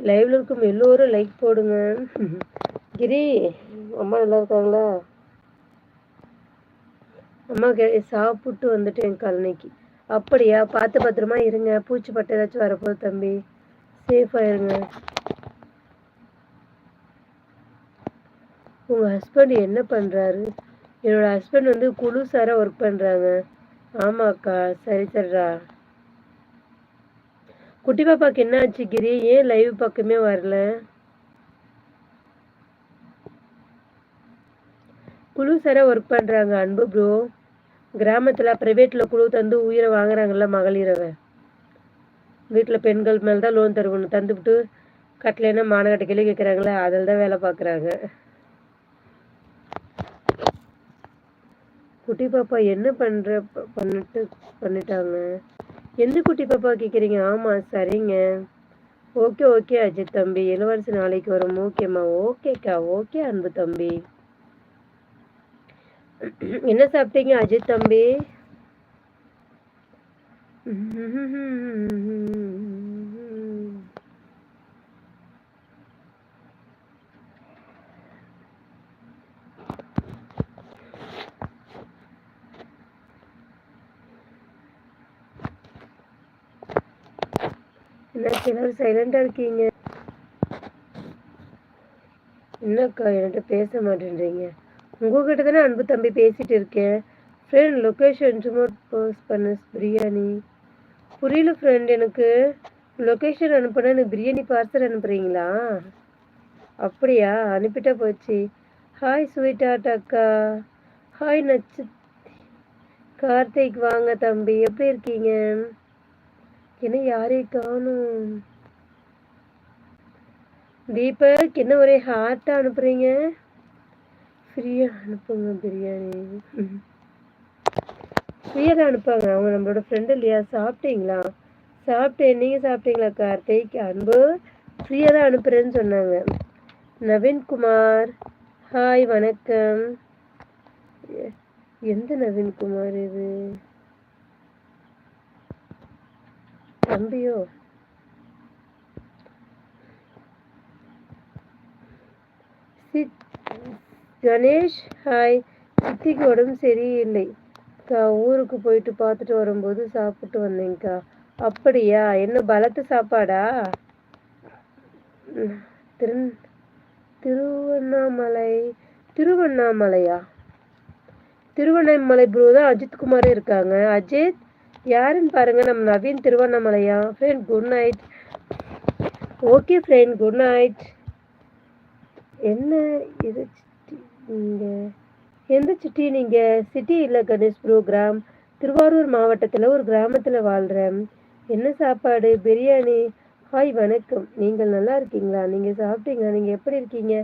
லைவ்ல இருக்கும் எல்லோரும் லைக் போடுங்க. கிரி அம்மா நல்லா இருக்காங்களா? அம்மா கே சாப்பிட்டு வந்துட்டேன் கழனிக்கு அப்படியா? பார்த்து பத்திரமா இருங்க. பூச்சி பட்டு ஏதாச்சும் வரப்போகுது தம்பி. சேஃபாக இருங்க. உங்கள் ஹஸ்பண்ட் என்ன பண்ணுறாரு என்னோட ஹஸ்பண்ட் வந்து குழு சாராக ஒர்க் பண்ணுறாங்க ஆமாக்கா. சரி சரிடா. குட்டி பாப்பாக்கு என்ன ஆச்சு கிரி? ஏன் லைவ் பக்கமே வரல? குழு சாராக ஒர்க் பண்ணுறாங்க அன்பு ப்ரோ கிராமத்தில் ப்ரைவேட்டில் குழு தந்து உயிரை வாங்குறாங்கல்ல மகளிரவை வீட்டில் பெண்கள் மேலே தான் லோன் தருவணும் தந்துவிட்டு கட்டலைன்னா மானகட்ட கிளி கேட்குறாங்களே அதில் தான் வேலை பார்க்குறாங்க குட்டி பாப்பா என்ன பண்ணுற பண்ணிட்டு பண்ணிட்டாங்க? எந்த குட்டி பாப்பா கேட்குறீங்க ஆமாம் சரிங்க. ஓகே ஓகே அஜித் தம்பி. இளவரசி நாளைக்கு வரும். ஓகேம்மா. ஓகேக்கா. ஓகே அன்பு தம்பி. என்ன சாப்பிட்டீங்க அஜித் தம்பி? என்னாச்சு எல்லாரும் சைலண்டா இருக்கீங்க. என்னக்கா என்கிட்ட பேச மாட்டேன்றீங்க? உங்ககிட்ட தானே அன்பு தம்பி பேசிட்டு இருக்கேன். ஃப்ரெண்ட் லொக்கேஷன் சும்மா போஸ்ட் பண்ண பிரியாணி. புரியல ஃப்ரெண்ட் எனக்கு. லொக்கேஷன் அனுப்புனா எனக்கு பிரியாணி பார்சல் அனுப்புறீங்களா? அப்படியா? அனுப்பிட்டா போச்சு. ஹாய் ஸ்வீட் ஆர்ட் அக்கா. ஹாய் நச்சு கார்த்திக் வாங்க தம்பி. எப்படி இருக்கீங்க? என்ன யாரை காணும்? தீபக் என்ன ஒரே ஹார்ட்டாக அனுப்புறீங்க? ஃப்ரீயாக அனுப்புங்க பிரியாணி. ஃப்ரீயாக தான் அனுப்பாங்க. அவங்க நம்மளோட ஃப்ரெண்டு இல்லையா? சாப்பிட்டீங்களா? சாப்பிட்டேன். நீங்கள் சாப்பிட்டீங்களா கார்த்திக்? அன்பு ஃப்ரீயாக தான் அனுப்புகிறேன்னு சொன்னாங்க. நவீன்குமார் ஹாய் வணக்கம். எந்த நவீன்குமார் இது? தம்பியோ? சித் கணேஷ் ஹாய் சித்திக்கு உடம்பு சரியில்லை. அக்கா ஊருக்கு போயிட்டு பார்த்துட்டு வரும்போது சாப்பிட்டு வந்தேங்க்கா அப்படியா? என்ன பலத்த சாப்பாடா? திரு திருவண்ணாமலை திருவண்ணாமலையா? திருவண்ணாமலை ப்ரோ தான் அஜித் குமார் இருக்காங்க. அஜித் யாருன்னு பாருங்க நம்ம Naveen திருவண்ணாமலையா? Friend good night okay friend good night என்ன இது நீங்கள் எந்த சிட்டி நீங்கள் சிட்டி இல்லை கணேஷ் ப்ரோக்ராம் திருவாரூர் மாவட்டத்தில் ஒரு கிராமத்தில் வாழ்கிறேன் என்ன சாப்பாடு? பிரியாணி ஹாய் வணக்கம். நீங்கள் நல்லா இருக்கீங்களா? நீங்கள் சாப்பிட்டீங்களா? நீங்கள் எப்படி இருக்கீங்க?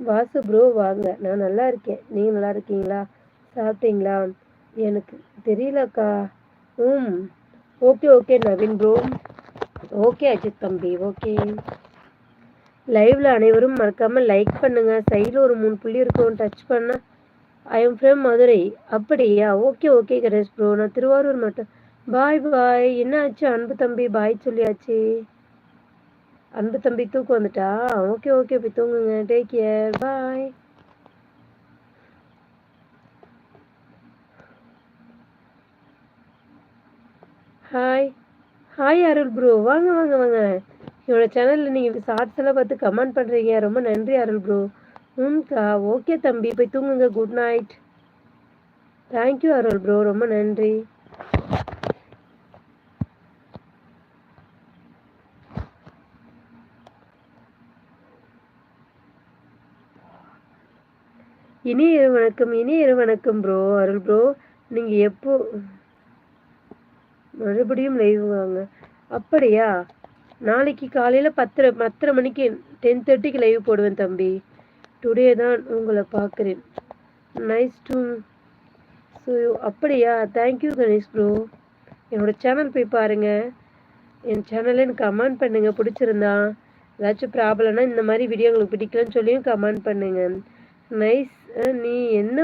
வாசு ப்ரோ வாங்க. நான் நல்லா இருக்கேன். நீங்கள் நல்லா இருக்கீங்களா? சாப்பிட்டீங்களா? எனக்கு தெரியலக்கா. ம் okay okay Naveen bro okay Ajith தம்பி ஓகே லைவ்ல அனைவரும் மறக்காம லைக் பண்ணுங்க. சைடில் ஒரு மூணு புள்ளி இருக்கும் டச் பண்ண. ஐ எம் ஃப்ரம் மதுரை அப்படியா? ஓகே ஓகே கணேஷ் ப்ரோ நான் திருவாரூர் மட்டும். பாய் பாய் என்ன ஆச்சு அன்பு தம்பி பாய் சொல்லியாச்சு. அன்பு தம்பி தூக்கம் வந்துட்டா? ஓகே ஓகே போய் தூங்குங்க. Take care bye hi hi Arul bro வாங்க வாங்க வாங்க. என்னோட சேனலில் நீங்கள் ஷார்ட்ஸ் எல்லாம் பார்த்து கமெண்ட் பண்ணுறீங்க ரொம்ப நன்றி அருள் ப்ரோ ம்கா ஓகே தம்பி. போய் தூங்குங்க. Good night thank you Arul bro ரொம்ப நன்றி. இனி இரு வணக்கம் இனிய இரு வணக்கம் ப்ரோ அருள் ப்ரோ நீங்கள் எப்போ மறுபடியும் லைவ் வாங்க. அப்படியா? நாளைக்கு காலையில் பத்தரை பத்தரை மணிக்கு டென் தேர்ட்டிக்கு லைவ் போடுவேன் தம்பி. டுடே தான் உங்களை பார்க்குறேன். நைஸ் டு ஸோ அப்படியா? தேங்க்யூ கணேஷ் ப்ரோ என்னோட சேனல் போய் பாருங்கள் என் சேனலில் எனக்கு கமெண்ட் பண்ணுங்கள் பிடிச்சிருந்தா ஏதாச்சும் ப்ராப்ளம்னா இந்த மாதிரி வீடியோ உங்களுக்கு பிடிக்கலன்னு சொல்லியும் கமெண்ட் பண்ணுங்கள் நைஸ் நீ என்ன